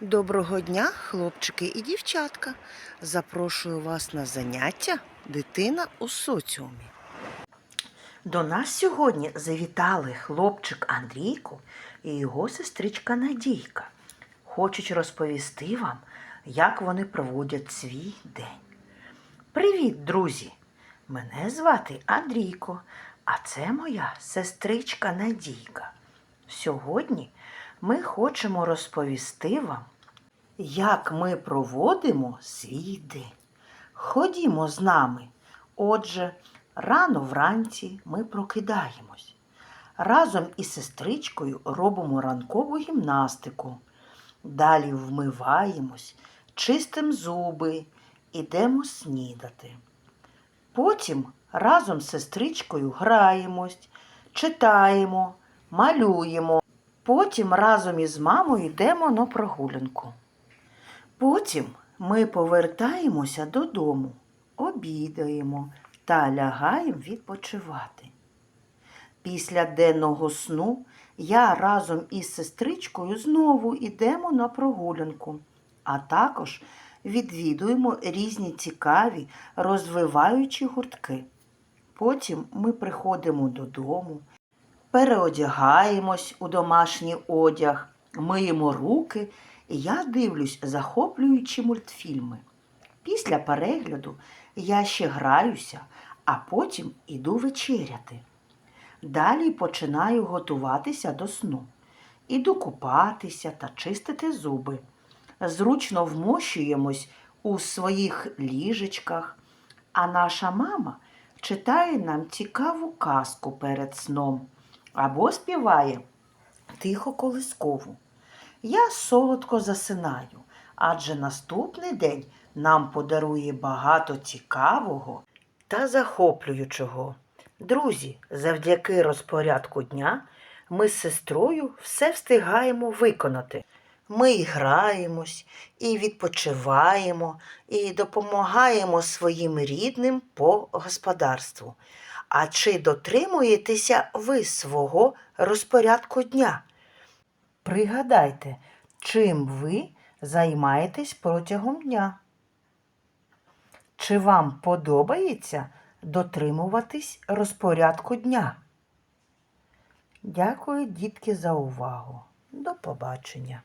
Доброго дня, хлопчики і дівчатка. Запрошую вас на заняття Дитина у соціумі. До нас сьогодні завітали хлопчик Андрійко і його сестричка Надійка. Хочуть розповісти вам, як вони проводять свій день. Привіт, друзі! Мене звати Андрійко, а це моя сестричка Надійка. Сьогодні ми хочемо розповісти вам, як ми проводимо свій день. Ходімо з нами. Отже, рано вранці ми прокидаємось. Разом із сестричкою робимо ранкову гімнастику. Далі вмиваємось, чистимо зуби, ідемо снідати. Потім разом з сестричкою граємось, читаємо, малюємо. Потім разом із мамою йдемо на прогулянку. Потім ми повертаємося додому, обідаємо та лягаємо відпочивати. Після денного сну я разом із сестричкою знову йдемо на прогулянку, а також відвідуємо різні цікаві розвиваючі гуртки. Потім ми приходимо додому, переодягаємось у домашній одяг, миємо руки, я дивлюсь захоплюючі мультфільми. Після перегляду я ще граюся, а потім іду вечеряти. Далі починаю готуватися до сну. Іду купатися та чистити зуби. Зручно вмощуємось у своїх ліжечках, а наша мама читає нам цікаву казку перед сном або співає тихо колискову. Я солодко засинаю, адже наступний день нам подарує багато цікавого та захоплюючого. Друзі, завдяки розпорядку дня ми з сестрою все встигаємо виконати. Ми і граємось, і відпочиваємо, і допомагаємо своїм рідним по господарству. А чи дотримуєтеся ви свого розпорядку дня? Пригадайте, чим ви займаєтесь протягом дня? Чи вам подобається дотримуватись розпорядку дня? Дякую, дітки, за увагу. До побачення.